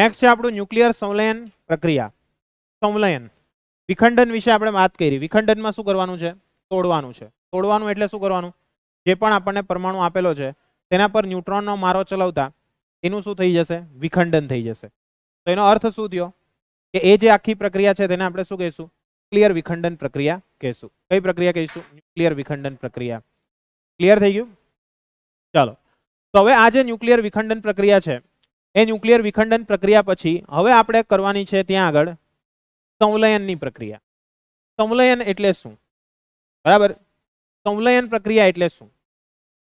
Next છે આપણું nuclear સંલયન પ્રક્રિયા. સંલયન. વિખંડન વિશે આપણે વાત કરી. વિખંડનમાં શું કરવાનું છે? તોડવાનું છે. તોડવાનું એટલે શું કરવાનું? જે પણ આપણને પરમાણુ આપેલો છે, તેના પર ન્યુટ્રોનનો મારો ચલાવતા, એનું શું થઈ જશે? વિખંડન થઈ જશે. તો એનો અર્થ શું થયો? કે એ જે આખી પ્રક્રિયા છે, તેને આપણે શું કહીશું? ક્લિયર વિખંડન પ્રક્રિયા કહીશું. કઈ પ્રક્રિયા કહીશું? ન્યુક્લિયર વિખંડન પ્રક્રિયા. ક્લિયર થઈ ગયું? ચાલો. તો હવે આ જે ન્યુક્લિયર વિખંડન પ્રક્રિયા છે એ ન્યુક્લિયર વિખંડન પ્રક્રિયા પછી હવે આપણે કરવાની છે ત્યાં આગળ સંલયનની પ્રક્રિયા. સંલયન એટલે શું? બરાબર? સંલયન પ્રક્રિયા એટલે શું?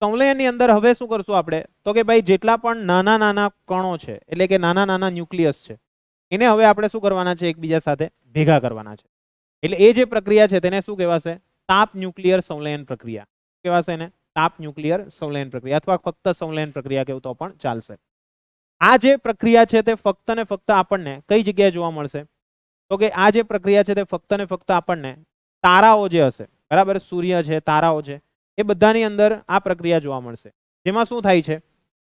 સંલયનની અંદર હવે શું કરશું આપણે? તો કે ભાઈ જેટલા પણ નાના નાના કણો છે, એટલે કે નાના નાના ન્યુક્લિયસ છે, એને હવે આપણે શું કરવાના છે? એકબીજા સાથે ભેગા કરવાના છે. એટલે એ જે પ્રક્રિયા છે તેને શું કહેવાશે? તાપ ન્યુક્લિયર સંલયન પ્રક્રિયા. કહેવાશે એને તાપ ન્યુક્લિયર સંલયન પ્રક્રિયા અથવા ફક્ત સંલયન પ્રક્રિયા કેવું તો પણ ચાલશે. આ જે પ્રક્રિયા છે તે ફક્ત ને ફક્ત આપણને કઈ જગ્યાએ જોવા મળશે? તો કે આ જે પ્રક્રિયા છે તે ફક્ત ને ફક્ત આપણને તારાઓ જે હશે, બરાબર? સૂર્ય છે, તારાઓ છે, એ બધાની અંદર આ પ્રક્રિયા જોવા મળશે. જેમાં શું થાય છે?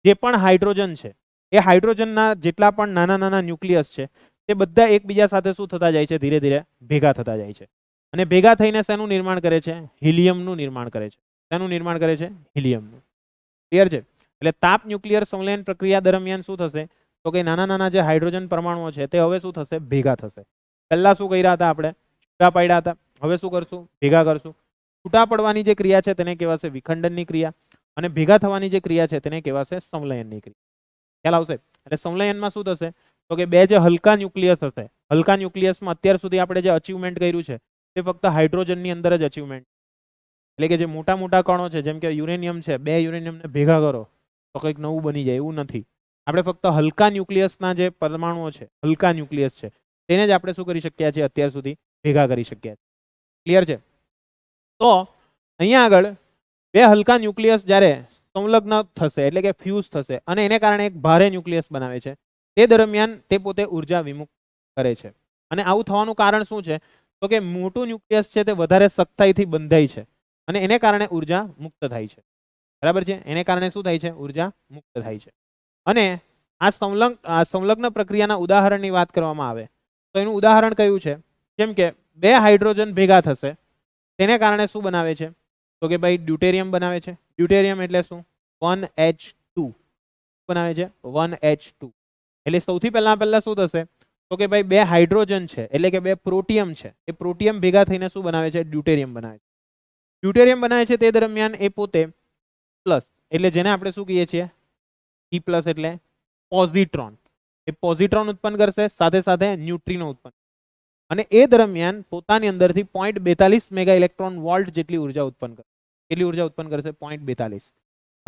જે પણ હાઇડ્રોજન છે, એ હાઇડ્રોજનના જેટલા પણ નાના નાના ન્યુક્લિયસ છે, તે બધા એકબીજા સાથે શું થતા જાય છે? ધીરે ધીરે ભેગા થતા જાય છે. અને ભેગા થઈને શેનું નિર્માણ કરે છે? હિલિયમનું નિર્માણ કરે છે. શેનું નિર્માણ કરે છે? હિલિયમનું. ક્લિયર છે? એટલે તાપ ન્યુક્લિયર સંલયન પ્રક્રિયા દરમિયાન શું થશે? તો કે નાના નાના જે હાઇડ્રોજન પરમાણુઓ છે તે હવે શું થશે? ભેગા થશે. પહેલા શું કર્યા હતા આપણે? છૂટા પાડ્યા હતા. હવે શું કરશું? ભેગા કરશું. છૂટા પડવાની જે ક્રિયા છે તેને કહેવાશે વિખંડનની ક્રિયા અને ભેગા થવાની જે ક્રિયા છે તેને કહેવાશે સંલયનની ક્રિયા. ખ્યાલ આવશે? એટલે સંલયનમાં શું થશે? તો કે બે જે હલકા ન્યુક્લિયસ હશે, હલકા ન્યુક્લિયસમાં અત્યાર સુધી આપણે જે અચીવમેન્ટ કર્યું છે, તે ફક્ત હાઇડ્રોજનની અંદર જ અચીવમેન્ટ એટલે કે જે મોટા મોટા કણો છે, જેમ કે યુરેનિયમ છે, બે યુરેનિયમને ભેગા કરો. તો કંઈક નવું બની જાય, એવું નથી. આપણે ફક્ત હલકા ન્યુક્લિયસના જે પરમાણુઓ છે, હલકા ન્યુક્લિયસ છે, તેને જ આપણે શું કરી શક્યા છીએ? અત્યાર સુધી ભેગા કરી શક્યા છીએ. ક્લિયર છે? તો અહીંયા આગળ બે હલકા ન્યુક્લિયસ જ્યારે સંલગ્ન થશે, એટલે કે ફ્યુઝ થશે, અને એને કારણે એક ભારે ન્યુક્લિયસ બનાવે છે, તે દરમિયાન તે પોતે ઊર્જા વિમુક્ત કરે છે. અને આવું થવાનું કારણ શું છે? તો કે મોટું ન્યુક્લિયસ છે તે વધારે સખ્તાઈથી બંધાય છે, અને એને કારણે ઊર્જા મુક્ત થાય છે. બરાબર છે? એને કારણે શું થાય છે? ઊર્જા મુક્ત થાય છે. અને આ સંલગ્ન સંલગ્ન પ્રક્રિયાના ઉદાહરણની વાત કરવામાં આવે, તો એનું ઉદાહરણ કયું છે? જેમ કે બે હાઇડ્રોજન ભેગા થશે, તેને કારણે શું બનાવે છે? તો કે ભાઈ ડ્યુટેરિયમ બનાવે છે. ડ્યુટેરિયમ એટલે શું? One H two. બનાવે છે? One H two. એટલે સૌથી પહેલા પહેલા શું થશે? તો કે ભાઈ બે હાઇડ્રોજન છે, એટલે કે બે પ્રોટિયમ છે. એ પ્રોટિયમ ભેગા થઈને શું બનાવે છે? ડ્યુટેરિયમ બનાવે છે. ડ્યુટેરિયમ બનાવે છે તે દરમિયાન એ પોતે પ્લસ એટલે જેને આપણે શું કહીએ છીએ? ઈ પ્લસ એટલે પોઝિટ્રોન એ પોઝિટ્રોન ઉત્પન્ન કરશે, સાથે સાથે ન્યુટ્રીનો ઉત્પન્ન અને એ દરમિયાન પોતાની અંદરથી પોઈન્ટ બેતાલીસ મેગા ઇલેક્ટ્રોન વોલ્ટ જેટલી ઊર્જા ઉત્પન્ન કરશે. કેટલી ઊર્જા ઉત્પન્ન કરશે? પોઈન્ટ બેતાલીસ.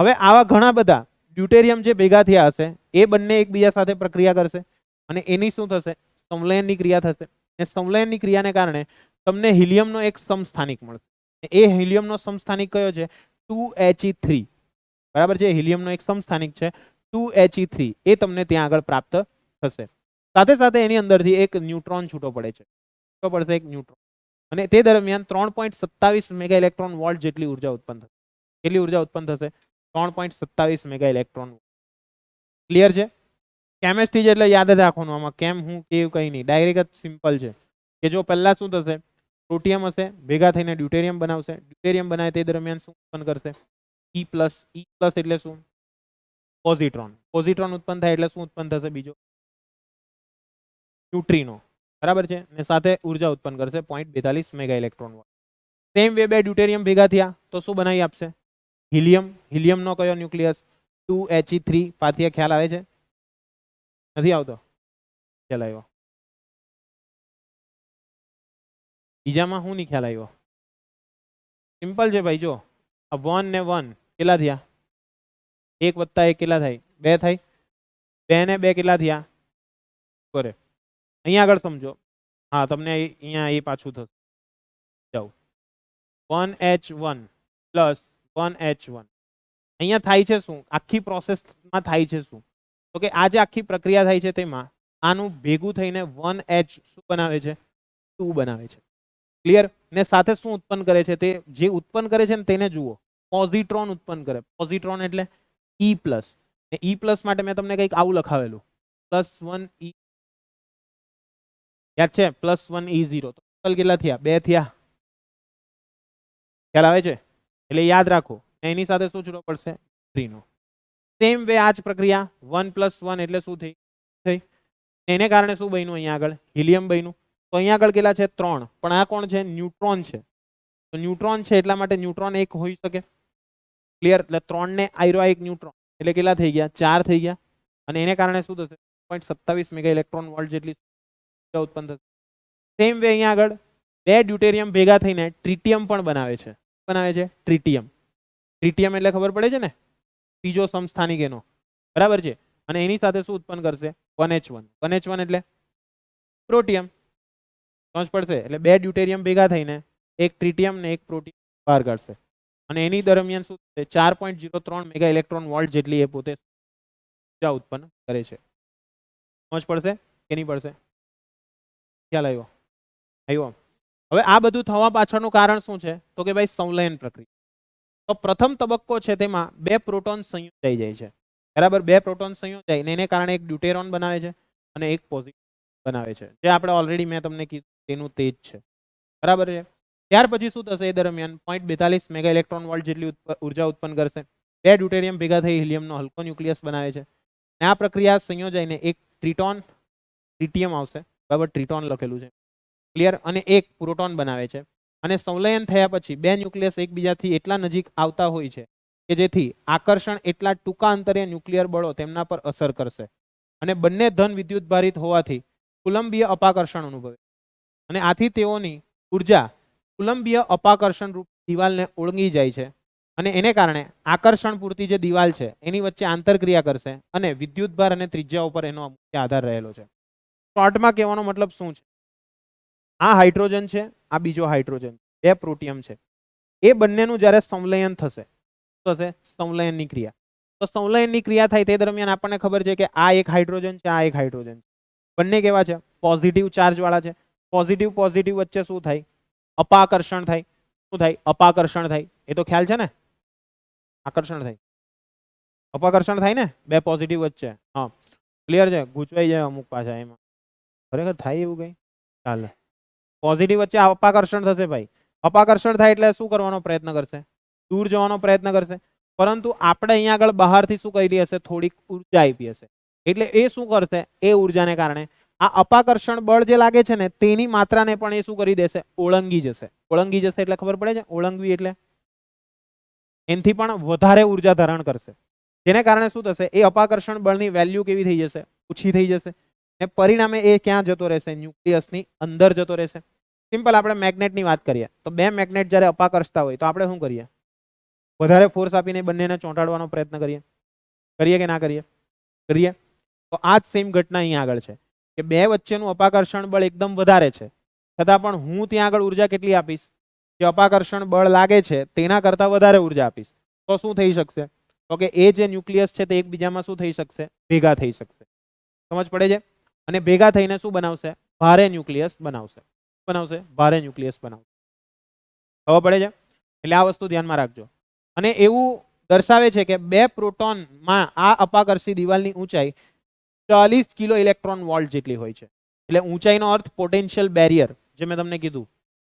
હવે આવા ઘણા બધા ડ્યુટેરિયમ જે ભેગા થયા હશે, એ બંને એકબીજા સાથે પ્રક્રિયા કરશે. અને એની શું થશે? સંલયનની ક્રિયા થશે. એ સંલયનની ક્રિયાને કારણે તમને હિલિયમનો એક સમસ્થાનિક મળશે. એ હિલિયમનો સમસ્થાનિક કયો છે? Two H E three. બરાબર છે? હિલિયમનો એક સમસ્થાનિક છે. Two HE three. એ તમને ત્યાં આગળ પ્રાપ્ત થશે. સાથે સાથે એની અંદરથી એક ન્યુટ્રોન છૂટો પડે છે. છૂટો પડશે એક ન્યુટ્રોન. અને તે દરમિયાન ત્રણ પોઈન્ટ સત્તાવીસ મેગા ઇલેક્ટ્રોન વોલ્ટ જેટલી ઊર્જા ઉત્પન્ન થશે. કેટલી ઊર્જા ઉત્પન્ન થશે? ત્રણ પોઈન્ટ સત્તાવીસ મેગા ઇલેક્ટ્રોન ક્લિયર છે? કેમેસ્ટ્રી એટલે યાદ જ રાખવાનું. આમાં કેમ, હું, કેવું કંઈ નહીં. ડાયરેક્ટ જ સિમ્પલ છે. કે જો પહેલાં શું થશે? પ્રોટિયમ હશે ભેગા થઈને ડ્યુટેરિયમ બનાવશે. ડ્યુટેરિયમ બનાવે તે દરમિયાન શું ઉત્પન્ન કરશે? ઈ પ્લસ ઈ પ્લસ એટલે શું? પોઝિટ્રોન પોઝિટ્રોન ઉત્પન્ન થાય એટલે શું ઉત્પન્ન થશે બીજો? ન્યુટ્રીનો બરાબર છે? અને સાથે ઊર્જા ઉત્પન્ન કરશે પોઈન્ટ બેતાલીસ મેગા ઇલેક્ટ્રોન સેમ વે બે ડ્યુટેરિયમ ભેગા થયા, તો શું બનાવી આપશે? હિલિયમ હિલિયમનો કયો nucleus two H E three પાથીએ ખ્યાલ આવે છે? નથી આવતો? ખ્યાલ આવ્યો. બીજામાં શું નહીં ખ્યાલ આવ્યો? સિમ્પલ છે ભાઈ, જો. આ વન ને વન કેટલા થયા? એક વત્તા એક કેટલા થાય? બે થાય? બે ને બે કેટલા થયા? કરે અહીંયા આગળ સમજો. હા, તમને અહીં- અહીંયા એ પાછું થશે. જાઓ. One H one plus one H one અહીંયા થાય છે શું? આખી પ્રોસેસમાં થાય છે શું? તો કે આ જે આખી પ્રક્રિયા થાય છે તેમાં આનું ભેગું થઈને વન એચ શું બનાવે છે? ટુ બનાવે છે. ક્લિયર ને સાથે શું ઉત્પન્ન કરે છે તે? જે ઉત્પન્ન કરે છે ને તેને જુઓ. પોઝિટ્રોન ઉત્પન્ન કરે. પોઝિટ્રોન એટલે ઈ પ્લસ ઈ પ્લસ માટે મેં તમને કંઈક આવું લખાવેલું. પ્લસ વન ઈ યાદ છે? Plus one E zero total કેટલા થયા? બે થયા. ખ્યાલ આવે છે? એટલે યાદ રાખો. એની સાથે શું જોડવો પડશે થ્રીનો સેમ વે આ જ પ્રક્રિયા. વન પ્લસ વન એટલે શું થઈ? થઈ. એને કારણે શું બન્યું અહીંયા આગળ? હિલિયમ બન્યું. તો અહીંયા આગળ કેટલા છે ત્રણ. પણ આ કોણ છે? ન્યુટ્રોન છે. તો ન્યુટ્રોન છે એટલા માટે ન્યુટ્રોન એક હોઈ શકે. ક્લિયર એટલે ત્રણ ને આયરો એક ન્યુટ્રોન. એટલે કેટલા થઈ ગયા? ચાર થઈ ગયા. અને એને કારણે શું થશે? પોઈન્ટ સત્તાવીસ મેગા ઇલેક્ટ્રોન વોલ્ટ જેટલી ઉત્પન્ન થશે. સેમ વે અહીંયા આગળ બે ડ્યુટેરિયમ ભેગા થઈને ટ્રિટિયમ પણ બનાવે છે. બનાવે છે? ટ્રિટિયમ. ટ્રિટિયમ એટલે ખબર પડે છે ને? ત્રીજો સમસ્થાનિક એનો. બરાબર છે? અને એની સાથે શું ઉત્પન્ન કરશે? One H one. One H one એટલે પ્રોટિયમ. સમજ પડશે? એટલે બે ડ્યુટેરિયમ ભેગા થઈને એક ટ્રિટિયમ ને એક પ્રોટીન બહાર કાઢશે. અને એની દરમિયાન શું થશે? ચાર પોઈન્ટ જીરો ત્રણ મેગા ઇલેક્ટ્રોન વોલ્ટ જેટલી એ પોતે ઊર્જા ઉત્પન્ન કરે છે. સમજ પડશે કે નહીં પડશે? ખ્યાલ આવ્યો? આવ્યો હવે આ બધું થવા પાછળનું કારણ શું છે? તો કે ભાઈ સંલયન પ્રક્રિયા. તો પ્રથમ તબક્કો છે તેમાં બે પ્રોટોન સંયોજાઈ જાય છે. બરાબર? બે પ્રોટોન સંયોજાય ને એને કારણે એક ડ્યુટેરોન બનાવે છે અને એક પોઝિટિવ બનાવે છે. જે આપણે ઓલરેડી મેં તમને કીધું. તેનું તેજ છે. બરાબર છે? ત્યાર પછી શું થશે? એ દરમિયાન પોઈન્ટ બેતાલીસ મેગા ઇલેક્ટ્રોન વોલ્ટ જેટલી ઊર્જા ઉત્પન્ન કરશે. બે ડ્યુટેરિયમ ભેગા થઈ હિલિયમનો હલકો ન્યુક્લિયસ બનાવે છે. અને આ પ્રક્રિયા સંયોજાઈને એક ટ્રિટોન ટ્રિટિયમ આવશે. બરાબર? ટ્રિટોન લખેલું છે. ક્લિયર અને એક પ્રોટોન બનાવે છે. અને સંલયન થયા પછી બે ન્યુક્લિયસ એકબીજાથી એટલા નજીક આવતા હોય છે કે જેથી આકર્ષણ એટલા ટૂંકા અંતરે ન્યુક્લિયર બળો તેમના પર અસર કરશે. અને બંને ધન વિદ્યુત ભારિત હોવાથી કુલંબીય અપાકર્ષણ અનુભવે અને આથી તેઓની ઊર્જા કુલંબીય અપાકર્ષણ રૂપ દિવાલને ઓળંગી જાય છે અને એને કારણે આકર્ષણ પૂરતી જે દિવાલ છે, એની વચ્ચે આંતરક્રિયા કરશે અને વિદ્યુતભાર અને ત્રિજ્યા ઉપર એનો મુખ્ય આધાર રહેલો છે. શોર્ટમાં કહેવાનો મતલબ શું છે? આ હાઇડ્રોજન છે, આ બીજો હાઇડ્રોજન બે પ્રોટિયમ છે. એ બંનેનું જ્યારે સંલયન થશે થશે? સંલયનની ક્રિયા. તો સંલયનની ક્રિયા થાય તે દરમિયાન આપણને ખબર છે કે આ એક હાઇડ્રોજન છે, આ એક હાઇડ્રોજન છે. બંને કેવા છે? પોઝિટિવ ચાર્જ વાળા છે. પોઝિટિવ પોઝિટિવ વચ્ચે શું થાય? અપાકર્ષણ થાય. શું થાય? અપાકર્ષણ થાય. એ તો ખ્યાલ છે ને? આકર્ષણ થાય. અપાકર્ષણ થાય ને? બે પોઝિટિવ વચ્ચે. હા. ક્લિયર છે? ગૂંચવાઈ જાય અમુક પાછા એમાં. ખરેખર થાય એવું કઈ? ચાલે. પોઝિટિવ વચ્ચે અપાકર્ષણ થશે ભાઈ. અપાકર્ષણ થાય એટલે શું કરવાનો પ્રયત્ન કરશે? દૂર જવાનો પ્રયત્ન કરશે. પરંતુ આપણે અહીંયા આગળ બહારથી શું કરી હશે? થોડીક ઊર્જા આપી હશે. એટલે એ શું કરશે? એ ઉર્જાને કારણે આ અપાકર્ષણ બળ જે લાગે છે ને, તેની માત્રાને પણ એ શું કરી દેશે? ઓળંગી જશે. ઓળંગી જશે એટલે ખબર પડે છે? ઓળંગવી એટલે? એનથી પણ વધારે ઊર્જા ધારણ કરશે. જેને કારણે શું થશે? એ અપાકર્ષણ બળની વેલ્યુ કેવી થઈ જશે? ઓછી થઈ જશે. ને પરિણામે એ ક્યાં જતો રહેશે? ન્યુક્લિયસની અંદર જતો રહેશે. સિમ્પલ આપણે મેગ્નેટની વાત કરીએ. તો બે મેગ્નેટ જ્યારે અપાકર્ષતા હોય, તો આપણે શું કરીએ? વધારે ફોર્સ આપીને બંનેને ચોંટાડવાનો પ્રયત્ન કરીએ. કરીએ કે ના કરીએ? કરીએ? તો આ જ સેમ ઘટના અહીંયા આગળ છે. કે બે વચ્ચેનું અપાકર્ષણ બળ એકદમ વધારે છે. છતાં પણ હું ત્યાં આગળ ઊર્જા કેટલી આપીશ? જે અપાકર્ષણ બળ લાગે છે, તેના કરતાં વધારે ઊર્જા આપીશ. તો શું થઈ શકશે? તો કે એ જે ન્યુક્લિયસ છે તે એકબીજામાં શું થઈ શકશે? ભેગા થઈ શકશે. સમજ પડે છે? અને ભેગા થઈને શું બનાવશે? ભારે ન્યુક્લિયસ બનાવશે. બનાવશે? ભારે ન્યુક્લિયસ બનાવશે. ખબર પડે છે? એટલે આ વસ્તુ ધ્યાનમાં રાખજો. અને એવું દર્શાવે છે કે બે પ્રોટોનમાં આ અપાકર્ષી દિવાલની ઊંચાઈ ચાલીસ કિલો ઇલેક્ટ્રોન વોલ્ટ જેટલી હોય છે. એટલે ઊંચાઈનો અર્થ પોટેન્શિયલ બેરિયર જે મેં તમને કીધું,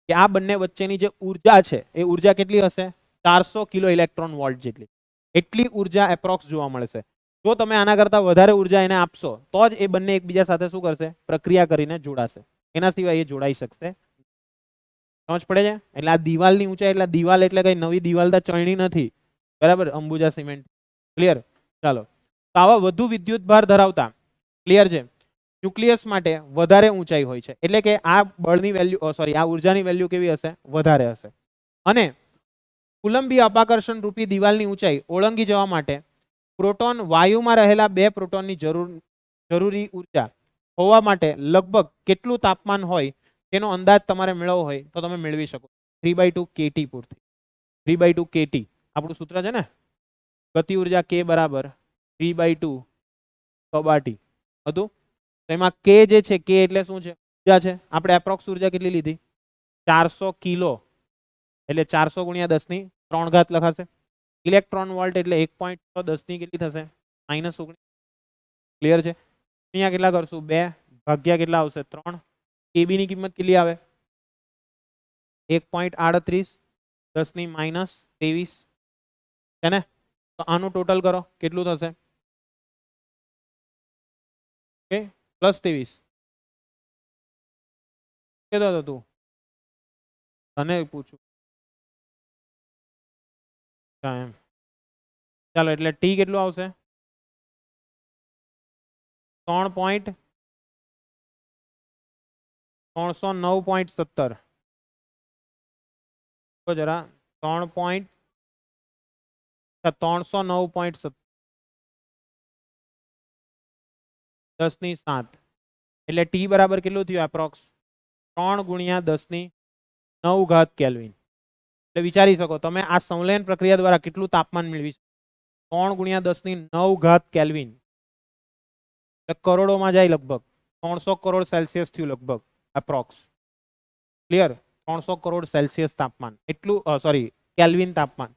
કે આ બંને વચ્ચેની જે ઊર્જા છે, એ ઊર્જા કેટલી હશે? ચારસો કિલો ઇલેક્ટ્રોન વોલ્ટ જેટલી. એટલી ઊર્જા એપ્રોક્સ જોવા મળશે. જો તમે આના કરતાં વધારે ઊર્જા એને આપશો, તો જ એ બંને એકબીજા સાથે શું કરશે? પ્રક્રિયા કરીને જોડાશે. એના સિવાય એ જોડાઈ શકશે. સમજ પડે છે? એટલે આ દિવાલની ઊંચાઈ, એટલે દિવાલ એટલે કઈ નવી દિવાલ તો ચણણી નથી. બરાબર? અંબુજા સિમેન્ટ. ક્લિયર ચાલો. તો આવા વધુ વિદ્યુત ભાર ધરાવતા ક્લિયર છે? ન્યુક્લિયસ માટે વધારે ઊંચાઈ હોય છે. એટલે કે આ બળની વેલ્યુ સોરી આ ઉર્જાની વેલ્યુ કેવી હશે? વધારે હશે. અને કુલંબી અપાકર્ષણ રૂપી દિવાલની ઊંચાઈ ઓળંગી જવા માટે પ્રોટોન વાયુમાં રહેલા બે પ્રોટોનની જરૂર, જરૂરી ઊર્જા હોવા માટે લગભગ કેટલું તાપમાન હોય તેનો અંદાજ તમારે મેળવવો હોય તો તમે મેળવી શકો. થ્રી બાય ટુ કેટી પૂરતી. Three by two KT. આપણું સૂત્ર છે ને? ગતિ ઊર્જા કે બરાબર થ્રી બાય ટુ કબાટી. હતું એમાં કે જે છે, કે એટલે શું છે? ઊર્જા છે. આપણે એપ્રોક્સ ઊર્જા કેટલી લીધી? ચારસો કિલો. એટલે ચારસો ગુણ્યા દસની ત્રણ ઘાત લખાશે. ઇલેક્ટ્રોન વોલ્ટ એટલે એક પોઈન્ટ છ દસની કેટલી થશે? માઇનસ ઓગણીસ. ક્લિયર છે? અહીંયા કેટલા કરશું? બે ભાગ્યા કેટલા આવશે? ત્રણ. કેબી ની કિંમત કેટલી આવે? એક પોઈન્ટ આડત્રીસ, દસની માઇનસ ત્રેવીસ. છે ને? તો આનું ટોટલ કરો. કેટલું થશે? ઓકે, પ્લસ ત્રેવીસ. કેતો હતો તું. તને પૂછું. એમ. ચાલો, એટલે ટી કેટલું આવશે? ત્રણ પોઈન્ટ ત્રણસો નવ પોઈન્ટ સત્તર. જરા, ત્રણ પોઈન્ટ ત્રણસો નવ પોઈન્ટ સત્તર. દસની સાત. એટલે ટી બરાબર કેટલું થયું એપ્રોક્સ ત્રણ ગુણ્યા દસની નવ ઘાત કેલ્વિન. એટલે વિચારી શકો, તમે આ સંલયન પ્રક્રિયા દ્વારા કેટલું તાપમાન મેળવી શકો? ત્રણ ગુણ્યા દસની નવ ઘાત કેલ્વિન. એટલે કરોડોમાં જાય લગભગ. ત્રણસો કરોડ સેલ્સિયસ થયું લગભગ એપ્રોક્સ ક્લિયર ત્રણસો કરોડ સેલ્સિયસ તાપમાન. એટલું સોરી કેલ્વિન તાપમાન.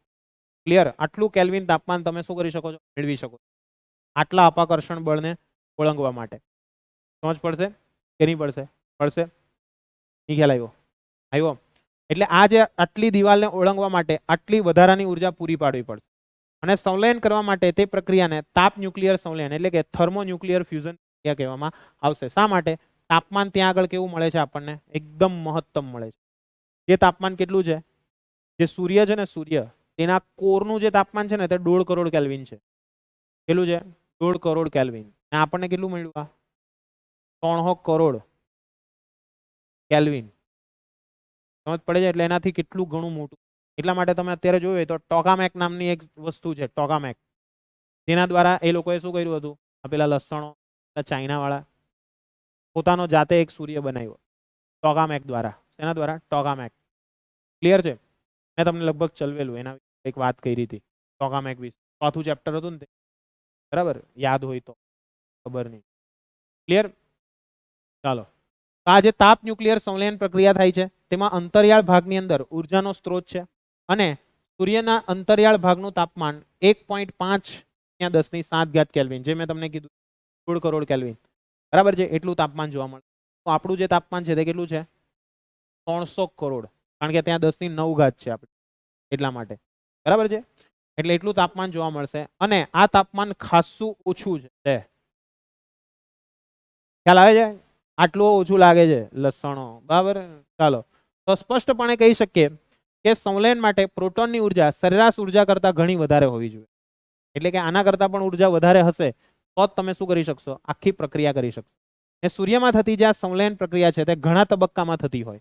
ક્લિયર આટલું કેલ્વિન તાપમાન તમે શું કરી શકો છો? મેળવી શકો આટલા અપાકર્ષણ બળને ઓળંગવા માટે. સમજ પડશે કે નહીં પડશે? પડશે? નહીં ખ્યાલ આવ્યો. આવ્યો એટલે આ જે આટલી દિવાલને ઓળંગવા માટે આટલી વધારાની ઊર્જા પૂરી પાડવી પડશે. અને સંલયન કરવા માટે તે પ્રક્રિયાને તાપ ન્યુક્લિયર સંલયન એટલે કે થર્મોન્યુક્લિયર ફ્યુઝન પ્રક્રિયા કહેવામાં આવશે. શા માટે? તાપમાન ત્યાં આગળ કેવું મળે છે આપણને? એકદમ મહત્તમ મળે છે. જે તાપમાન કેટલું છે? જે સૂર્ય છે ને સૂર્ય, તેના કોરનું જે તાપમાન છે ને તે દોઢ કરોડ કેલ્વિન છે. કેટલું છે? દોઢ કરોડ કેલ્વિન. આપણને કેટલું મળ્યું આ? ત્રણસો કરોડ. કેલ્વિન. સમજ પડે છે? એટલે એનાથી કેટલું ઘણું મોટું. એટલા માટે તમે અત્યારે જોયું હોય તો ટોકામેક નામની એક વસ્તુ છે, ટોકામેક. જેના દ્વારા એ લોકોએ શું કર્યું હતું? આ લસણો ચાઇનાવાળા. પોતાનો જાતે એક સૂર્ય બનાવ્યો. ટોકામેક દ્વારા. એના દ્વારા? ટોકામેક. ક્લિયર છે? મેં તમને લગભગ ચલવેલું, એના એક વાત કરી હતી. ટોકામેક વિશે. ચોથું ચેપ્ટર હતું ને બરાબર? યાદ હોય તો. ખબર નહીં. ક્લિયર ચાલો. આ જે તાપ ન્યુક્લિયર સંલયન પ્રક્રિયા થાય છે, તેમાં અંતરિયાળ ભાગની અંદર ઉર્જાનો સ્ત્રોત છે અને સૂર્યના અંતરિયાળ ભાગનું તાપમાન એક પોઈન્ટ પાંચ ત્યાં દસની સાત ઘાત કેલ્વિન જે મેં તમને કીધું સોળ કરોડ કેલ્વિન બરાબર છે? એટલું તાપમાન જોવા મળે. તો આપણું જે તાપમાન છે તે કેટલું છે? ત્રણસો કરોડ. કારણ કે ત્યાં દસની નવ ઘાત છે આપણે. એટલા માટે. બરાબર છે? એટલે એટલું તાપમાન જોવા મળશે અને આ તાપમાન ખાસું ઓછું છે. ખ્યાલ આવે છે? આટલું ઓછું લાગે છે લસણો. બરાબર? ચાલો. તો સ્પષ્ટપણે કહી શકીએ કે સંલયન માટે પ્રોટોનની ઊર્જા સરેરાશ ઊર્જા કરતાં ઘણી વધારે હોવી જોઈએ. એટલે કે આના કરતાં પણ ઊર્જા વધારે હશે, તો જ તમે શું કરી શકશો? આખી પ્રક્રિયા કરી શકશો. ને સૂર્યમાં થતી જે આ સંલયન પ્રક્રિયા છે તે ઘણા તબક્કામાં થતી હોય.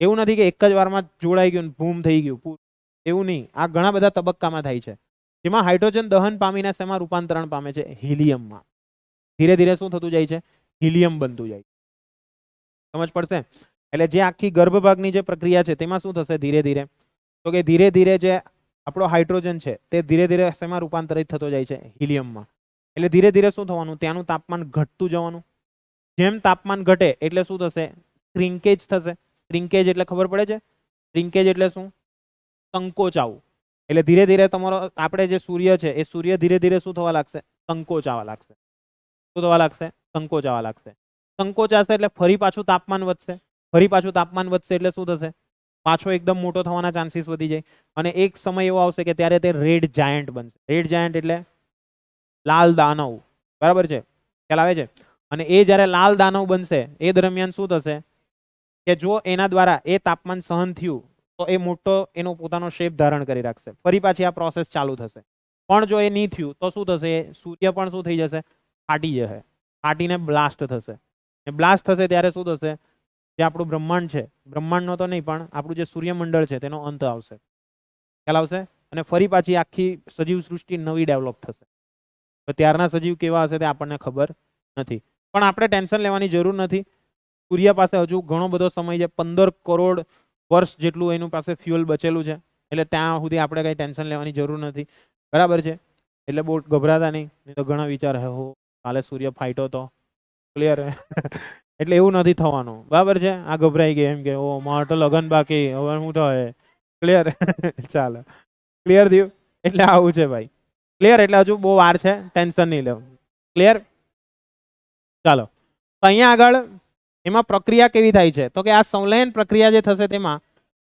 એવું નથી કે એક જ વારમાં જોડાઈ ગયું ભૂમ થઈ ગયું એવું નહીં. આ ઘણા બધા તબક્કામાં થાય છે. જેમાં હાઇડ્રોજન દહન પામીને શેમાં રૂપાંતરણ પામે છે? હિલિયમમાં. ધીરે ધીરે શું થતું જાય છે? હિલિયમ બનતું જાય. સમજ પડશે? એટલે જે આખી ગર્ભભાગની જે પ્રક્રિયા છે, તેમાં શું થશે? ધીરે ધીરે. તો કે ધીરે ધીરે જે આપણો હાઇડ્રોજન છે, તે ધીરે ધીરે શેમાં રૂપાંતરિત થતો જાય છે? હિલિયમમાં. એટલે ધીરે ધીરે શું થવાનું? ત્યાંનું તાપમાન ઘટતું જવાનું. જેમ તાપમાન ઘટે, એટલે શું થશે? શ્રિંકેજ થશે. શ્રિંકેજ એટલે ખબર પડે છે? શ્રિંકેજ એટલે શું? સંકોચાવું. એટલે ધીરે ધીરે તમારો, આપણે જે સૂર્ય છે, એ સૂર્ય ધીરે ધીરે શું થવા લાગશે? સંકોચાવા લાગશે. શું થવા લાગશે? સંકોચાવા લાગશે. સંકોચાશે એટલે ફરી પાછું તાપમાન વધશે. ફરી પાછું તાપમાન વધશે એટલે શું થશે? પાછો એકદમ મોટો થવાના ચાન્સીસ વધી જાય. અને એક સમય એવો આવશે કે ત્યારે તે રેડ જાયન્ટ બનશે. રેડ જાયન્ટ એટલે લાલ દાનવ. બરાબર છે? ખ્યાલ આવે છે? અને એ જ્યારે લાલ દાનવ બનશે, એ દરમિયાન શું થશે? કે જો એના દ્વારા એ તાપમાન સહન થયું, તો એ મોટો એનો પોતાનો શેપ ધારણ કરી રાખશે. ફરી પાછી આ પ્રોસેસ ચાલુ થશે. પણ જો એ નહીં થયું, તો શું થશે? સૂર્ય પણ શું થઈ જશે? ફાટી જશે. ફાટીને બ્લાસ્ટ થશે. બ્લાસ્ટ થશે ત્યારે શું થશે? જે આપણું બ્રહ્માંડ છે. બ્રહ્માંડનો તો નહીં, પણ આપણું જે સૂર્યમંડળ છે, તેનો અંત આવશે. ખ્યાલ આવશે? અને ફરી પાછી આખી સજીવ સૃષ્ટિ નવી ડેવલપ થશે. તો ત્યારના સજીવ કેવા હશે તે આપણને ખબર નથી. પણ આપણે ટેન્શન લેવાની જરૂર નથી. સૂર્ય પાસે હજુ ઘણો બધો સમય છે. પંદર કરોડ વર્ષ જેટલું એનું પાસે ફ્યુઅલ બચેલું છે. એટલે ત્યાં સુધી આપણે કંઈ ટેન્શન લેવાની જરૂર નથી. બરાબર છે? એટલે બહુ ગભરાતા નહીં. નહીં તો ઘણા વિચાર, હો કાલે સૂર્ય ફાઇટો તો. ક્લિયર એટલે એવું નથી થવાનું. બરાબર છે? આ ગભરાઈ ગઈ એમ કે ઓ મારે તો લગન બાકી. હવે શું થાય? ક્લિયર ચાલો. ક્લિયર થયું? એટલે આવું છે ભાઈ. ક્લિયર એટલે હજુ બહુ વાર છે. ટેન્શન નહીં લેવું ક્લિયર ચાલો. તો અહીંયા આગળ એમાં પ્રક્રિયા કેવી થાય છે? તો કે આ સંલયન પ્રક્રિયા જે થશે તેમાં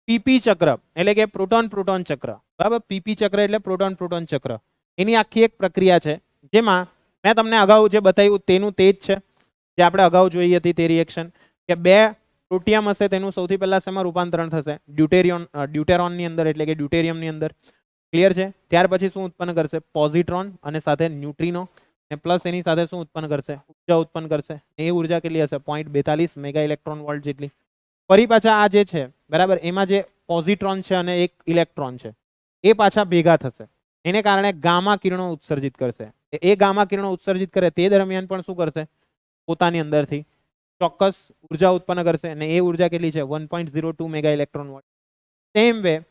પીપી ચક્ર, એટલે કે પ્રોટોન પ્રોટોન ચક્ર. બરાબર? પીપી ચક્ર એટલે પ્રોટોન પ્રોટોન ચક્ર. એની આખી એક પ્રક્રિયા છે, જેમાં મેં તમને અગાઉ જે બતાવ્યું તેનું તે જ છે. જે આપણે અગાઉ જોઈ હતી તે રિએક્શન કે બે પ્રોટિયમ હશે તેનું સૌથી પહેલાં શેમાં રૂપાંતરણ થશે? ડ્યુટેરિયોન ડ્યુટેરોનની અંદર એટલે કે ડ્યુટેરિયમની અંદર. ક્લિયર છે? ત્યાર પછી શું ઉત્પન્ન કરશે? પોઝિટ્રોન અને સાથે ન્યુટ્રિનો. અને પ્લસ એની સાથે શું ઉત્પન્ન કરશે? ઊર્જા ઉત્પન્ન કરશે. એ ઊર્જા કેટલી હશે? પોઈન્ટ બેતાલીસ મેગા ઇલેક્ટ્રોન વોલ્ટ જેટલી. ફરી પાછા આ જે છે, બરાબર? એમાં જે પોઝિટ્રોન છે અને એક ઇલેક્ટ્રોન છે, એ પાછા ભેગા થશે. એને કારણે ગામા કિરણો ઉત્સર્જિત કરશે. એ- ગામા કિરણો ઉત્સર્જિત કરે તે દરમિયાન પણ શું કરશે? પોતાની અંદરથી ચોક્કસ ઊર્જા ઉત્પન્ન કરશે અને એ ઊર્જા કેટલી છે? One point zero two mega electron volt. Same way,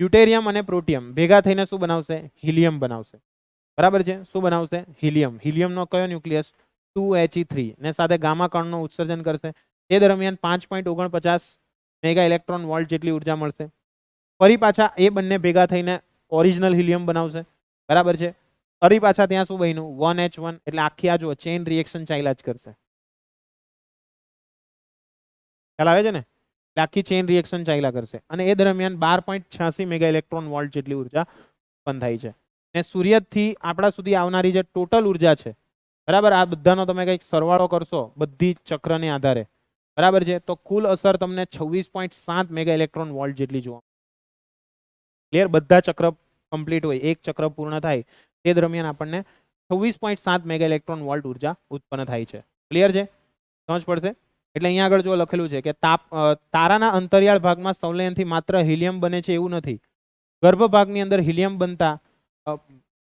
deuterium અને પ્રોટિયમ ભેગા થઈને શું બનાવશે? હિલિયમ બનાવશે. બરાબર છે? શું બનાવશે? હિલિયમ. હિલિયમનો કયો ન્યુક્લિયસ? Two HE three. ને સાથે ગામા કણનું ઉત્સર્જન કરશે. તે દરમિયાન પાંચ પોઈન્ટ ઓગણપચાસ મેગા ઇલેક્ટ્રોન વોલ્ટ જેટલી ઊર્જા મળશે. ફરી પાછા એ બંને ભેગા થઈને ઓરિજિનલ હિલિયમ બનાવશે. બરાબર છે? ફરી પાછા ત્યાં શું બન્યું? વન એચ વન એટલે આખી આ જો ચેઇન રિએક્શન ચાલ્યા જ કરશે. ખ્યાલ આવે છે ને? એટલે આખી ચેઇન રિએક્શન ચાલ્યા કરશે. અને એ દરમિયાન બાર પોઈન્ટ છ્યાસી મેગા ઇલેક્ટ્રોન વોલ્ટ જેટલી ઊર્જા ઉત્પન્ન થાય છે. ને સૂર્યથી આપણા સુધી આવનારી જે ટોટલ ઊર્જા છે, બરાબર? આ બધાનો તમે કંઈક સરવાળો કરશો બધી ચક્રને આધારે. બરાબર છે? તો કુલ અસર તમને છવ્વીસ પોઈન્ટ સાત મેગા ઇલેક્ટ્રોન વોલ્ટ જેટલી જોવા ક્લિયર બધા ચક્ર કમ્પ્લીટ હોય. એક ચક્ર પૂર્ણ થાય. તે દરમિયાન આપણને છવ્વીસ પોઈન્ટ સાત મેગા ઇલેક્ટ્રોન વોલ્ટ ઊર્જા ઉત્પન્ન થાય છે. ક્લિયર છે? સમજ પડશે? એટલે અહીંયા આગળ જો લખેલું છે કે તાપ તારાના અંતરિયાળ ભાગમાં સંલયનથી માત્ર હિલિયમ બને છે એવું નથી. ગર્ભ ભાગની અંદર હિલિયમ બનતા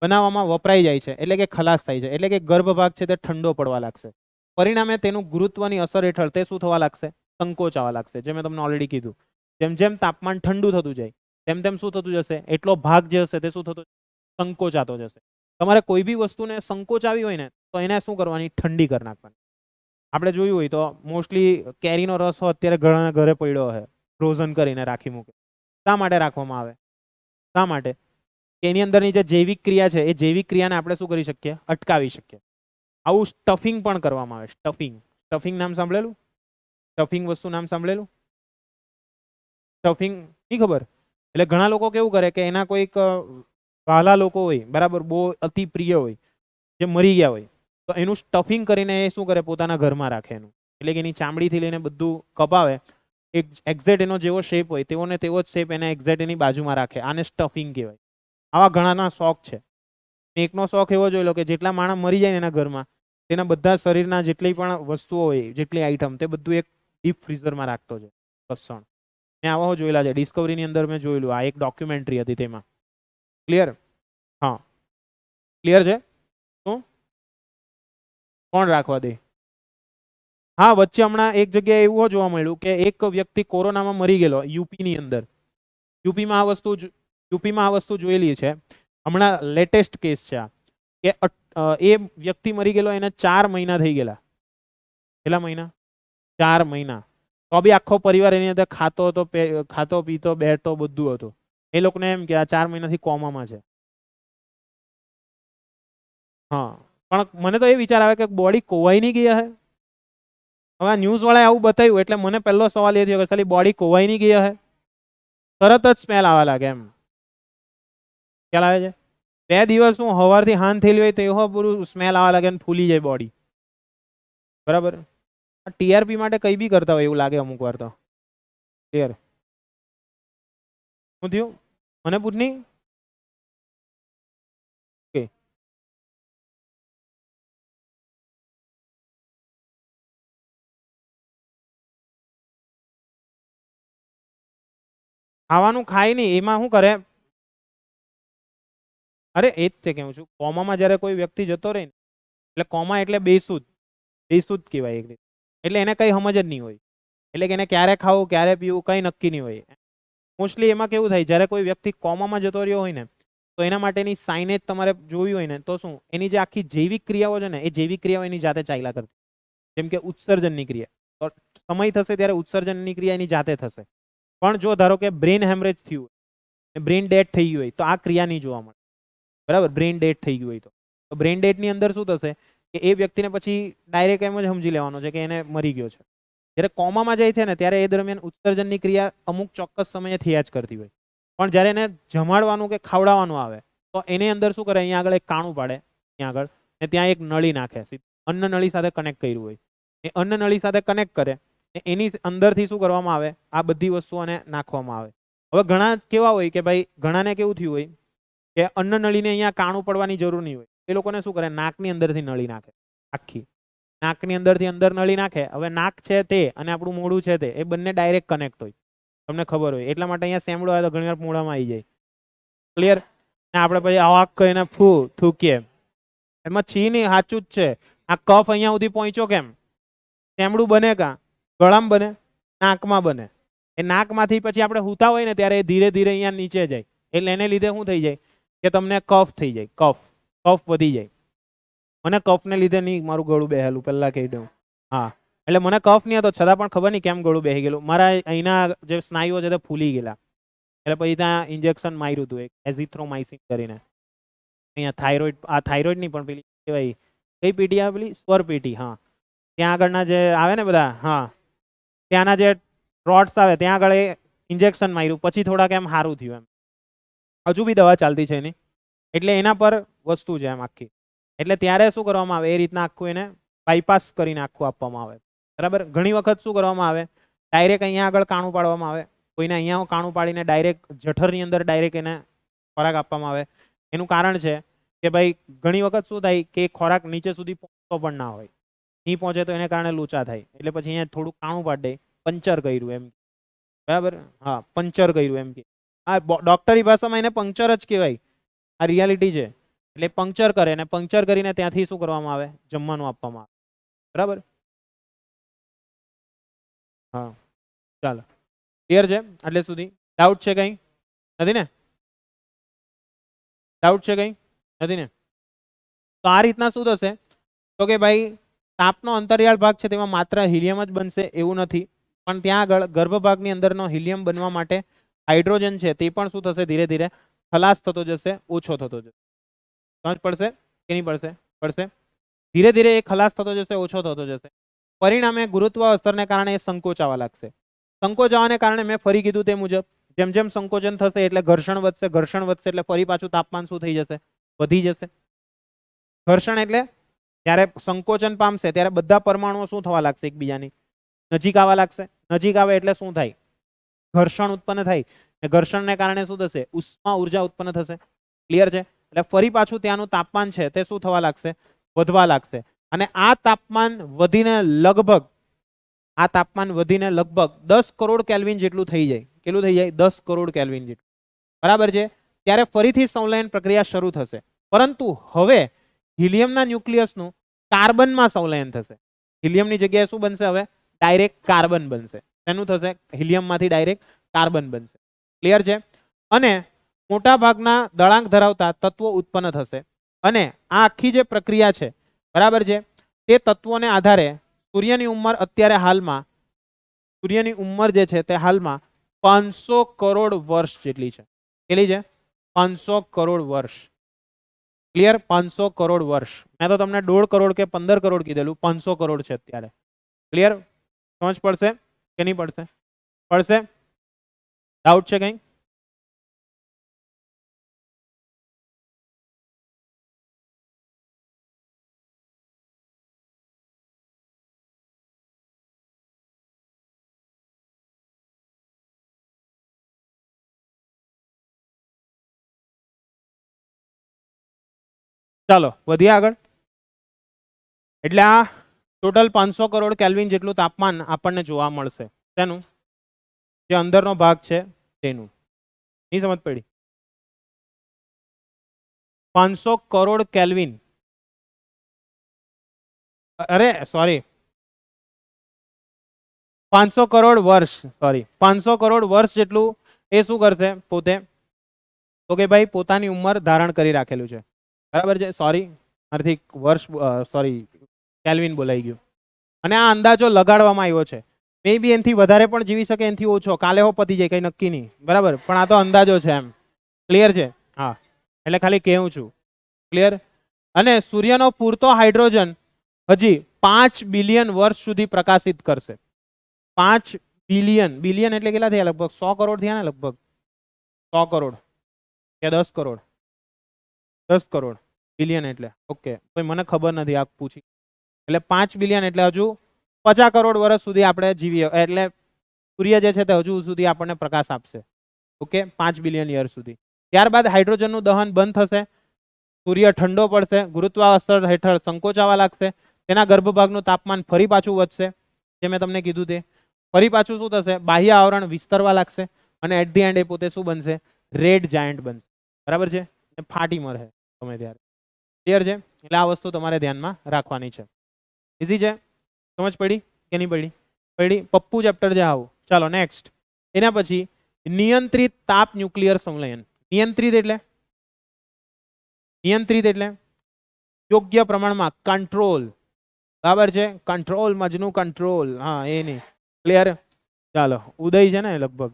બનાવવામાં વપરાઈ જાય છે. એટલે કે ખલાસ થાય છે. એટલે કે ગર્ભ ભાગ છે તે ઠંડો પડવા લાગશે. પરિણામે તેનું ગુરુત્વની અસર હેઠળ તે શું થવા લાગશે? સંકોચાવા લાગશે, જે મેં તમને ઓલરેડી કીધું. જેમ જેમ તાપમાન ઠંડુ થતું જાય, તેમ તેમ શું થતું જશે? એટલો ભાગ જે હશે તે શું થતો સંકોચાતો જશે. તમારે કોઈ બી વસ્તુને સંકોચાવી હોય ને, તો એને શું કરવાની? ઠંડી કરી નાખવાની. આપણે જોયું હોય તો મોસ્ટલી કેરીનો રસ અત્યારે ઘણા ઘરે પડ્યો હોય ફ્રોઝન કરીને રાખી મૂકે. શા માટે રાખવામાં આવે? શા માટે? એની અંદરની જે જૈવિક ક્રિયા છે, એ જૈવિક ક્રિયાને આપણે શું કરી શકીએ? અટકાવી શકીએ. આવું સ્ટફિંગ પણ કરવામાં આવે. સ્ટફિંગ સ્ટફિંગ નામ સાંભળેલું? સ્ટફિંગ વસ્તુ નામ સાંભળેલું? સ્ટફિંગ નહીં ખબર? એટલે ઘણા લોકો કેવું કરે કે એના કોઈક અ, વહાલા લોકો હોય બરાબર બહુ અતિ પ્રિય હોય જે મરી ગયા હોય તો એનું સ્ટફિંગ કરીને એ શું કરે? પોતાના ઘરમાં રાખે એનું. એટલે કે એની ચામડીથી લઈને બધું કપાવે. એક એક્ઝેક્ટ એનો જેવો શેપ હોય તેવો ને તેવો જ શેપ એને એક્ઝેક્ટ એની બાજુમાં રાખે. આને સ્ટફિંગ કહેવાય. આવા ઘણાના શોખ છે. એકનો શોખ એવો જોઈ લો કે જેટલા માણસ મરી જાય એના ઘરમાં તેના બધા શરીરના જેટલી પણ વસ્તુઓ હોય જેટલી આઈટમ તે બધું એક ડીપ ફ્રીઝરમાં રાખતો છે લસણ મેં આવા જોયેલા છે. ડિસ્કવરીની અંદર મેં જોયેલું. આ એક ડોક્યુમેન્ટરી હતી તેમાં. ક્લિયર હા. ક્લિયર છે? શું? કોણ રાખવા દે? હા, વચ્ચે હમણાં એક જગ્યાએ એવું જોવા મળ્યું કે એક વ્યક્તિ કોરોનામાં મરી ગયેલો યુપીની અંદર. યુપીમાં આ વસ્તુ યુપીમાં આ વસ્તુ જોયેલી છે. હમણાં લેટેસ્ટ કેસ છે આ. કે એ વ્યક્તિ મરી ગયેલો એને ચાર મહિના થઈ ગયેલા. કેટલા મહિના? ચાર મહિના. તો બી આખો પરિવાર એની અંદર ખાતો હતો ખાતો, પીતો બેઠતો બધું હતું. એ લોકોને એમ કે આ ચાર મહિનાથી કોમામાં છે. હા, પણ મને તો એ વિચાર આવે કે બોડી કોવાઈ નહીં ગયા હે. હવે આ ન્યૂઝ વાળાએ આવું બતાવ્યું એટલે મને પહેલો સવાલ એ થયો કે ખાલી બોડી કોવાઈ નહીં ગયા હે. તરત જ સ્મેલ આવવા લાગે એમ. ખ્યાલ આવે છે? બે દિવસ હું સવારથી હાન થયેલી હોય તો એવો પૂરું સ્મેલ આવવા લાગે ને ફૂલી જાય બોડી બરાબર? ટીઆરપી માટે કંઈ બી કરતા હોય એવું લાગે અમુક વાર તો. ક્લિયર શું થયું? મને પૂછની ખાવાનું ખાય નહીં, એમાં શું કરે? અરે, એ જ તે કહું છું. કોમામાં જ્યારે કોઈ વ્યક્તિ જતો રહે ને, એટલે કોમા એટલે બેસુદ. બેસુદ કહેવાય એક રીતે. એટલે એને કંઈ સમજ જ નહીં હોય. એટલે કે એને ક્યારે ખાવું, ક્યારે પીવું કંઈ નક્કી નહીં હોય. મોસ્ટલી એમાં કેવું થાય, જ્યારે કોઈ વ્યક્તિ કોમામાં જતો રહ્યો હોય ને, તો એના માટેની સાઇનેજ તમારે જોવી હોય ને, તો શું? એની જે આખી જૈવિક ક્રિયાઓ છે ને, એ જૈવિક ક્રિયાઓ એની જાતે ચાલ્યા કરતી. જેમ કે ઉત્સર્જનની ક્રિયા. તો સમય થશે ત્યારે ઉત્સર્જનની ક્રિયા એની જાતે થશે. પણ જો ધારો કે બ્રેન હેમરેજ થયું હોય બ્રેન ડેડ થઈ ગયું હોય, તો આ ક્રિયા નહીં જોવા મળે. બરાબર? બ્રેન ડેડ થઈ ગયું હોય તો. તો બ્રેન ડેડની અંદર શું થશે કે એ વ્યક્તિને પછી ડાયરેક્ટ એમ જ સમજી લેવાનો છે કે એને મરી ગયો છે. જ્યારે કોમામાં જાય છે ને, ત્યારે એ દરમિયાન ઉત્સર્જનની ક્રિયા અમુક ચોક્કસ સમયે થયા જ કરતી હોય. પણ જ્યારે એને જમાડવાનું કે ખાવડાવવાનું આવે, તો એની અંદર શું કરે? અહીંયા આગળ એક કાણું પાડે ત્યાં આગળ, ને ત્યાં એક નળી નાખે. અન્ન નળી સાથે કનેક્ટ કર્યું હોય. એ અન્ન નળી સાથે કનેક્ટ કરે એની અંદરથી શું કરવામાં આવે? આ બધી વસ્તુઓને નાખવામાં આવે. હવે ઘણા કેવા હોય કે ભાઈ, ઘણાને કેવું થયું હોય કે અન્ન નળીને અહીંયા કાણું પડવાની જરૂર નહીં હોય. એ લોકોને શું કરે? નાકની અંદરથી નળી નાખે. આખી. નાકની અંદરથી અંદર નળી નાખે, હવે નાક છે તે અને આપણું મોઢું છે તે, એ બંને ડાયરેક્ટ કનેક્ટ હોય. તમને ખબર હોય. એટલા માટે અહીંયા સેમડો આવે તો ઘણી વાર મોઢામાં આવી જાય. ક્લિયર ને આપણે પછી આવાક કહીને ફૂ, થૂકીએ. એમાં છી નહીં સાચું જ છે. આ કફ અહીંયા સુધી પહોંચ્યો કેમ? સેમડું બને કાં? ગળામાં બને? નાકમાં બને? એ નાકમાંથી પછી આપણે હુતા હોય ને ત્યારે એ ધીરે ધીરે અહીંયા નીચે જાય. એટલે એને લીધે શું થઈ જાય? કે તમને કફ થઈ જાય. કફ. કફ વધી જાય. મને કફને લીધે નહીં, મારું ગળું બેહેલું, પહેલાં કહી દઉં. હા. એટલે મને કફ નહીં હતો, છતાં પણ ખબર નહીં કેમ ગળું બેહી ગયેલું. મારા અહીંના જે સ્નાયુઓ છે તે ફૂલી ગયેલા. એટલે પછી ત્યાં ઇન્જેક્શન માર્યું હતું એક એઝિથ્રોમાઇસિન કરીને. અહીંયા થાઇરોઇડ આ થાઇરોઇડ નહીં પણ પેલી કહેવાય કઈ પેટી આવે પેલી? સ્વર પેટી, હા. ત્યાં આગળના જે આવે ને બધા, હા. ત્યાંના જે રોડ્સ આવે, ત્યાં આગળ એ ઇન્જેક્શન માર્યું. પછી થોડાક એમ સારું થયું એમ. હજુ બી દવા ચાલતી છે એની. એટલે એના પર વસ્તુ છે એમ આખી. એટલે ત્યારે શું કરવામાં આવે? એ રીતના આખું એને બાયપાસ કરીને આખું આપવામાં આવે. બરાબર? ઘણી વખત શું કરવામાં આવે? ડાયરેક્ટ અહીંયા આગળ કાણું પાડવામાં આવે. કોઈને અહીંયા કાણું પાડીને ડાયરેક્ટ જઠરની અંદર ડાયરેક્ટ એને ખોરાક આપવામાં આવે. એનું કારણ છે કે ભાઈ, ઘણી વખત શું થાય કે ખોરાક નીચે સુધી પહોંચતો પણ ના હોય. નહીં પહોંચે તો એને કારણે લોચા થાય. એટલે પછી અહીંયા થોડું કાણું પાડી દે. પંચર કર્યું એમ. બરાબર? હા, પંચર કર્યું એમ કે. હા ડોક્ટરી ભાષામાં એને પંક્ચર જ કહેવાય. આ રિયાલિટી છે. એટલે પંક્ચર કરે અને પંક્ચર કરીને ત્યાંથી શું કરવામાં આવે? જમવાનું આપવામાં આવે. બરાબર? હા. ચાલો. ક્લિયર છે? એટલે સુધી. ડાઉટ છે કંઈ? નથી ને? ડાઉટ છે કંઈ? નથી ને? તો આ રીતના શું થશે? તો કે ભાઈ, તાપનો અંતરિયાળ ભાગ છે તેમાં માત્ર હિલિયમ જ બનશે એવું નથી. પણ ત્યાં આગળ ગર્ભભાગની અંદરનો હિલિયમ બનવા માટે હાઇડ્રોજન છે તે પણ શું થશે? ધીરે ધીરે ખલાસ થતો જશે, ઓછો થતો જશે. સમજ પડશે, કે નહીં પડશે? પડશે. ધીરે ધીરે એ ખલાસ થતો જશે, ઓછો થતો જશે. પરિણામે ગુરુત્વ અસરને કારણે એ સંકોચાવા લાગશે. સંકોચાવાને કારણે મેં ફરી કીધું તે મુજબ, જેમ જેમ સંકોચન થશે એટલે ઘર્ષણ વધશે ઘર્ષણ વધશે એટલે ફરી પાછું તાપમાન શું થઈ જશે? વધી જશે. ઘર્ષણ એટલે જ્યારે સંકોચન પામશે ત્યારે બધા પરમાણુઓ શું થવા લાગશે એકબીજાની? નજીક આવવા લાગશે. નજીક આવે એટલે શું થાય? ઘર્ષણ ઉત્પન્ન થાય. ઘર્ષણને કારણે શું થશે? ઉષ્મા ઊર્જા ઉત્પન્ન થશે. ક્લિયર છે? એટલે ફરી પાછું ત્યાંનું તાપમાન છે, તે શું થવા લાગશે? વધવા લાગશે. અને આ તાપમાન વધીને લગભગ, આ તાપમાન વધીને લગભગ દસ કરોડ કેલ્વિન જેટલું થઈ જાય. કેટલું થઈ જાય? દસ કરોડ કેલ્વિન જેટલું. બરાબર છે? ત્યારે ફરીથી સંલયન પ્રક્રિયા શરૂ થશે. પરંતુ હવે હિલિયમના ન્યુક્લિયસનું કાર્બનમાં સંલયન થશે. હિલિયમની જગ્યાએ શું બનશે હવે? ડાયરેક્ટ કાર્બન બનશે. તેનું થશે? હિલિયમમાંથી ડાયરેક્ટ કાર્બન બનશે. ક્લિયર છે? અને મોટા ભાગના દળાંક ધરાવતા તત્વો ઉત્પન્ન થશે. અને આ આખી જે પ્રક્રિયા છે, બરાબર છે? તે તત્વોને આધારે સૂર્યની ઉંમર અત્યારે હાલમાં, સૂર્યની ઉંમર જે છે તે હાલમાં પાંચસો કરોડ વર્ષ જેટલી છે. કેટલી છે? પાંચસો કરોડ વર્ષ. ક્લિયર? પાંચસો કરોડ વર્ષ. મેં તો તમને દોઢ કરોડ કે પંદર કરોડ કીધેલું. પાંચસો કરોડ છે અત્યારે. ક્લિયર? સમજ પડશે કે નહીં પડશે? પડશે? ડાઉટ છે કંઈ? ચાલો, વધીએ આગળ. એટલે આ ટોટલ પાંચસો કરોડ કેલ્વિન જેટલું તાપમાન આપણને જોવા મળશે. તેનું જે અંદરનો ભાગ છે, તેનું. નહીં સમજ પડી? પાંચસો કરોડ કેલ્વિન અરે સોરી પાંચસો કરોડ વર્ષ સોરી પાંચસો કરોડ વર્ષ જેટલું એ શું કરશે? પોતે? તો કે ભાઈ, પોતાની ઉંમર ધારણ કરી રાખેલું છે. બરાબર છે? સોરી મારાથી વર્ષ સોરી કેલ્વિન બોલાઈ ગયું. અને આ અંદાજો લગાડવામાં આવ્યો છે. મે બી એનથી વધારે પણ જીવી શકે, એનાથી ઓછો. કાલે હો પતી જાય, કંઈ નક્કી નહીં. બરાબર? પણ આ તો અંદાજો છે એમ. ક્લિયર છે? હા. એટલે ખાલી કહેવું છું. ક્લિયર અને સૂર્યનો પૂરતો હાઇડ્રોજન હજી પાંચ બિલિયન વર્ષ સુધી પ્રકાશિત કરશે. પાંચ બિલિયન. બિલિયન એટલે કેટલા થયા? લગભગ સો કરોડ થયા ને લગભગ? સો કરોડ. કે દસ કરોડ. દસ કરોડ બિલિયન એટલે. ઓકે કોઈ મને ખબર નથી આ પૂછી. એટલે પાંચ બિલિયન એટલે હજુ પચાસ કરોડ વર્ષ સુધી આપણે જીવીએ. એટલે સૂર્ય જે છે તે હજુ સુધી આપણને પ્રકાશ આપશે. ઓકે પાંચ બિલિયન યર સુધી. ત્યારબાદ હાઇડ્રોજનનું દહન બંધ થશે. સૂર્ય ઠંડો પડશે. ગુરુત્વાકર્ષણ હેઠળ સંકોચાવા લાગશે. તેના ગર્ભભાગનું તાપમાન ફરી પાછું વધશે. જે મેં તમને કીધું તે. ફરી પાછું શું થશે? બાહ્ય આવરણ વિસ્તરવા લાગશે. અને એટ ધી એન્ડ એ પોતે શું બનશે? રેડ જાયન્ટ બનશે. બરાબર છે? ફાટી મરશે. તમે ત્યારે. ક્લિયર છે? એટલે આ વસ્તુ તમારે ધ્યાનમાં રાખવાની છે. ઇઝી છે? સમજ પડી? કે નહીં પડી? પડી? પપ્પુ ચેપ્ટર જે આવું. ચાલો નેક્સ્ટ એના પછી નિયંત્રિત તાપ ન્યુક્લિયર સંલયન. નિયંત્રિત એટલે? નિયંત્રિત એટલે? યોગ્ય પ્રમાણમાં કંટ્રોલ બરાબર છે? કંટ્રોલ મજનું કંટ્રોલ હા, એ નહીં. ક્લિયર ચાલો, ઉદય છે ને લગભગ.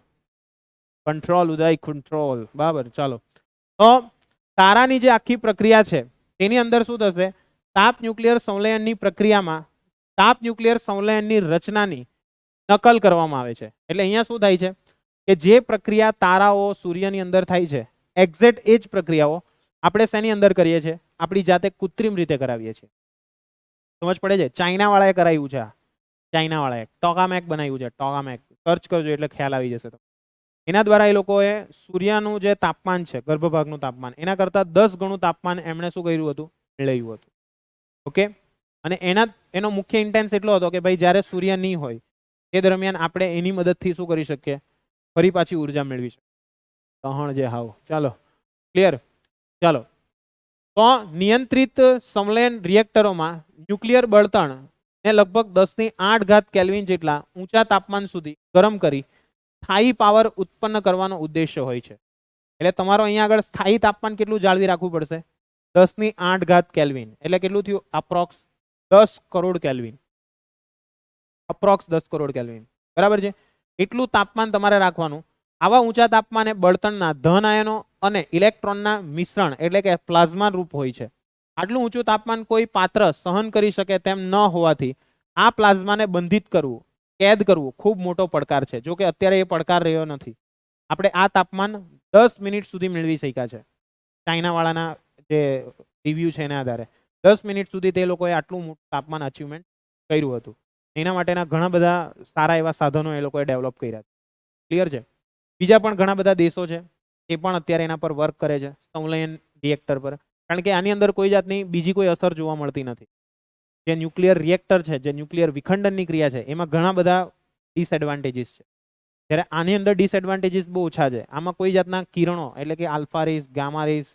કંટ્રોલ ઉદય કંટ્રોલ બરાબર, ચાલો. તો તારાની જે આખી પ્રક્રિયા છે, તેની અંદર શું થશે? તાપ ન્યુક્લિયર સંલયનની પ્રક્રિયામાં તાપ ન્યુક્લિયર સંલયનની રચનાની નકલ કરવામાં આવે છે. એટલે અહીંયા શું થાય છે? કે જે પ્રક્રિયા તારાઓ સૂર્યની અંદર થાય છે એક્ઝેક્ટ એ જ પ્રક્રિયાઓ આપણે શેની અંદર કરીએ છીએ? આપણી જાતે કૃત્રિમ રીતે કરાવીએ છીએ. સમજ પડે છે? ચાઇના વાળાએ કરાવ્યું છે આ. ચાઇના વાળાએ ટોકામેક બનાવ્યું છે. ટોકામેક. સર્ચ કરજો એટલે ખ્યાલ આવી જશે તમને. એના દ્વારા એ લોકોએ સૂર્યનું જે તાપમાન છે, ગર્ભભાગનું તાપમાન, એના કરતાં દસ ગણું તાપમાન એમણે શું કર્યું હતું? મેળવ્યું હતું. ઓકે? અને એના, એનો મુખ્ય ઇન્ટેન્સ એટલો હતો કે ભાઈ જ્યારે સૂર્ય નહીં હોય, એ દરમિયાન આપણે એની મદદથી શું કરી શકીએ? ફરી પાછી ઊર્જા મેળવી શકીએ. કહણ જે હાવ. ચાલો. ક્લિયર ચાલો. તો નિયંત્રિત સંલયન રિએક્ટરોમાં ન્યુક્લિયર બળતણ ને લગભગ દસની આઠ ઘાત કેલ્વિન જેટલા ઊંચા તાપમાન સુધી ગરમ કરી સ્થાયી પાવર ઉત્પન્ન કરવાનો ઉદ્દેશ્ય હોય છે. એટલે તમારો અહીંયા આગળ સ્થાયી તાપમાન કેટલું જાળવી રાખવું પડશે? દસની આઠ ઘાત કેલ્વિન. એટલે કેટલું થયું? અપ્રોક્સ દસ કરોડ કેલ્વિન. અપ્રોક્સ દસ કરોડ કેલ્વિન. બરાબર છે? એટલું તાપમાન તમારે રાખવાનું. આવા ઊંચા તાપમાને બળતણના, ધન આયનો અને ઇલેક્ટ્રોનના મિશ્રણ એટલે કે પ્લાઝમા રૂપ હોય છે. આટલું ઊંચું તાપમાન કોઈ પાત્ર સહન કરી શકે તેમ ન હોવાથી આ પ્લાઝમાને બંધિત કરવું. કેદ કરવું, ખૂબ મોટો પડકાર છે. જો કે અત્યારે એ પડકાર રહ્યો નથી. આપણે આ તાપમાન દસ મિનિટ સુધી મેળવી શક્યા છે. ચાઇનાવાળાના જે રિવ્યૂ છે એના આધારે. દસ મિનિટ સુધી તે લોકોએ આટલું મોટું તાપમાન અચીવમેન્ટ કર્યું હતું. એના માટેના ઘણા બધા સારા એવા સાધનો એ લોકોએ ડેવલપ કર્યા છે. ક્લિયર છે? બીજા પણ ઘણા બધા દેશો છે. એ પણ અત્યારે એના પર વર્ક કરે છે. સંલયન રિએક્ટર પર. કારણ કે આની અંદર કોઈ જાતની બીજી કોઈ અસર જોવા મળતી નથી. જે ન્યુક્લિયર રિએક્ટર છે, જે ન્યુક્લિયર વિખંડનની ક્રિયા છે, એમાં ઘણા બધા ડિસએડવાન્ટેજીસ છે. જ્યારે આની અંદર ડિસએડવાન્ટેજીસ બહુ ઓછા છે. આમાં કોઈ જાતના કિરણો એટલે કે આલ્ફા રેસ ગામા રેસ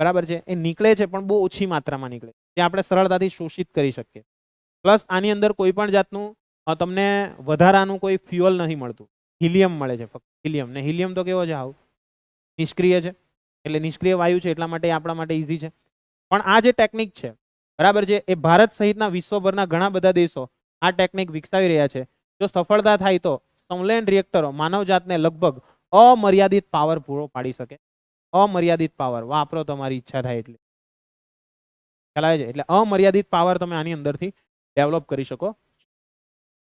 બરાબર છે, એ નીકળે છે, પણ બહુ ઓછી માત્રામાં નીકળે જે આપણે સરળતાથી શોષિત કરી શકીએ. પ્લસ આની અંદર કોઈ પણ જાતનું તમને વધારાનું કોઈ ફ્યુઅલ નથી મળતું. હિલિયમ મળે છે ફક્ત, હિલિયમ. ને હિલિયમ તો કેવો છે આવું? નિષ્ક્રિય છે. એટલે નિષ્ક્રિય વાયુ છે, એટલા માટે આપણા માટે ઇઝી છે. પણ આ જે ટેકનિક છે બરાબર છે? એ ભારત સહિતના વિશ્વભરના ઘણા બધા દેશો આ ટેકનિક વિકસાવી રહ્યા છે. જો સફળતા થાય તો સંલેન રિએક્ટરો માનવજાતને લગભગ અમર્યાદિત પાવર પૂરો પાડી શકે. અમર્યાદિત પાવર વાપરો તમારી ઈચ્છા થાય એટલે. ખ્યાલ છે? એટલે અમર્યાદિત પાવર તમે આની અંદરથી ડેવલપ કરી શકો.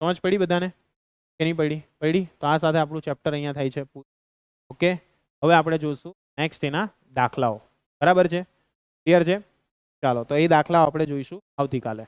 સમજ પડી બધાને? કે નહીં પડી? પડી? તો આ સાથે આપણું ચેપ્ટર અહીંયા થાય છે ઓકે હવે આપણે જોઈશું નેક્સ્ટ એના દાખલાઓ. બરાબર છે? ક્લિયર છે? ચાલો તો એ દાખલાઓ આપણે જોઈશું આવતીકાલે.